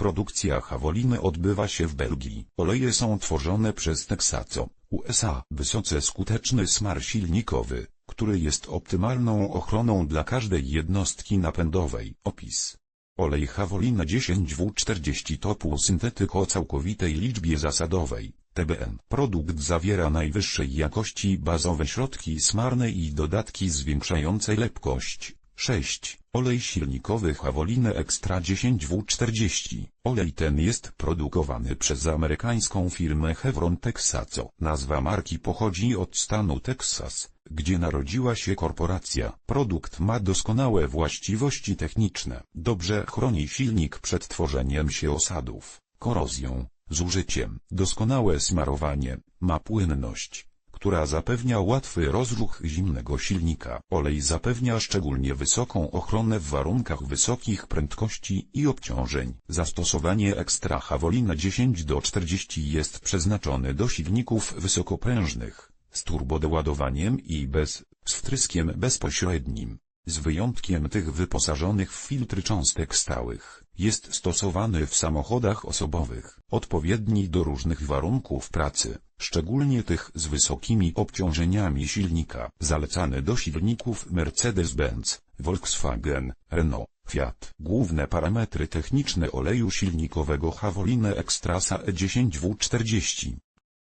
Produkcja Hawoliny odbywa się w Belgii. Oleje są tworzone przez Texaco, USA. Wysoce skuteczny smar silnikowy, który jest optymalną ochroną dla każdej jednostki napędowej. Opis. Olej Hawolina 10W40 to półsyntetyk o całkowitej liczbie zasadowej. TBN. Produkt zawiera najwyższej jakości bazowe środki smarne i dodatki zwiększające lepkość. 6. Olej silnikowy Havoline Extra 10W40. Olej ten jest produkowany przez amerykańską firmę Chevron Texaco. Nazwa marki pochodzi od stanu Texas, gdzie narodziła się korporacja. Produkt ma doskonałe właściwości techniczne. Dobrze chroni silnik przed tworzeniem się osadów, korozją, zużyciem. Doskonałe smarowanie, ma płynność która zapewnia łatwy rozruch zimnego silnika. Olej zapewnia szczególnie wysoką ochronę w warunkach wysokich prędkości i obciążeń. Zastosowanie ekstra Havolina 10 do 40 jest przeznaczone do silników wysokoprężnych, z turbodoładowaniem i bez, z wtryskiem bezpośrednim. Z wyjątkiem tych wyposażonych w filtry cząstek stałych, jest stosowany w samochodach osobowych, odpowiedni do różnych warunków pracy, szczególnie tych z wysokimi obciążeniami silnika, zalecany do silników Mercedes-Benz, Volkswagen, Renault, Fiat. Główne parametry techniczne oleju silnikowego Havoline Extrasa E10W40.